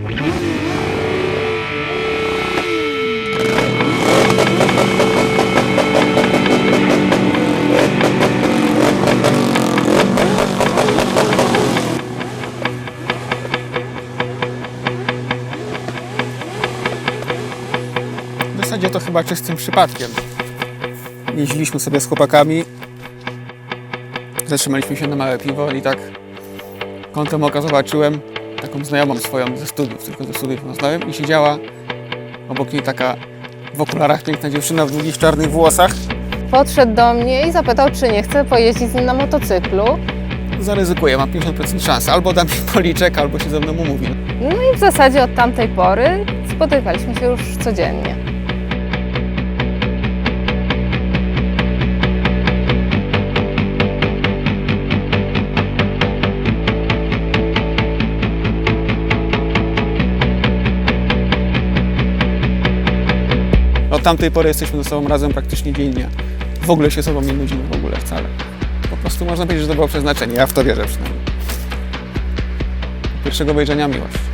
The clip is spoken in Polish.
W zasadzie to chyba czystym przypadkiem. Jeździliśmy sobie z chłopakami. Zatrzymaliśmy się na małe piwo i tak kątem oka zobaczyłem taką znajomą swoją ze studiów, tylko ze studiów ją znałem i siedziała obok niej taka w okularach piękna dziewczyna w długich czarnych włosach. Podszedł do mnie i zapytał, czy nie chcę pojeździć z nim na motocyklu. Zaryzykuję, mam 50% szansy. Albo dam mi policzek, albo się ze mną umówi. No i w zasadzie od tamtej pory spotykaliśmy się już codziennie. Od tamtej pory jesteśmy ze sobą razem praktycznie dziennie. W ogóle się sobą nie nudzimy, w ogóle wcale. Po prostu można powiedzieć, że to było przeznaczenie. Ja w to wierzę przynajmniej. Pierwszego wejrzenia miłość.